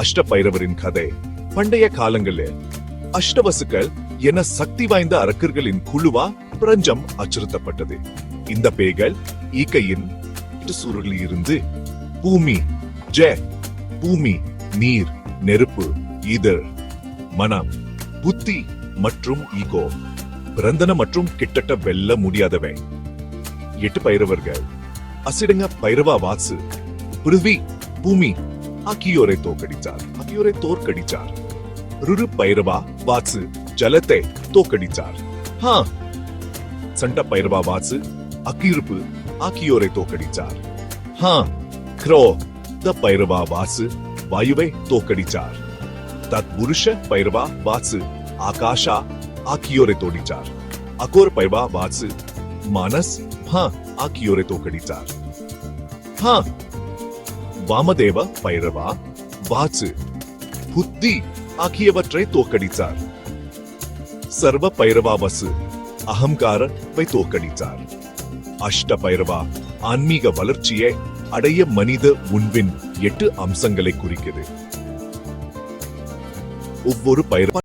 அஷ்ட பைரவரின் கதை. பண்டைய காலங்களில் அஷ்டவசுக்கள் என சக்தி வாய்ந்த அரக்கர்களின் குழுவா பிரஞ்சம் அச்சுறுத்தப்பட்டது. இந்த பேய்கள் ஈக்கையின் சூழலில் இருந்து பூமி ஜெ பூமி நீர் நெருப்பு இதழ் மனம் புத்தி மற்றும் ஈகோ பிறந்தன மற்றும் கிட்டட்ட வெல்ல முடியாதவை. எட்டு பைரவர்கள் அசிடங்க பைரவா வாசு பிருவி பூமி हाकियोरे तोकडीचार हाकियोरे तोरकडीचार रुरु पैरवा वाच जलते तोकडीचार हा, संट पैरवा वाच अकिरुप आकियोरे तोकडीचार हा क्रो द पैरवा वाच वायुवे तोकडीचार तत्पुरुष पैरवा वाच आकाशा, आकियोरे तोडीचार अकोर पैरवा वाच मानस, हा, आकियोरे तोकडीचार हा வாமதேவ பைரவா வாச்சு புத்தி ஆகியவற்றை தோக்கடித்தார் சர்வ பைரவா வசு அகங்காரத்தை தோற்கடித்தார். அஷ்ட பைரவா ஆன்மீக வளர்ச்சியை அடைய மனித உண்வின் எட்டு அம்சங்களை குறிக்கிறது ஒவ்வொரு பைரவா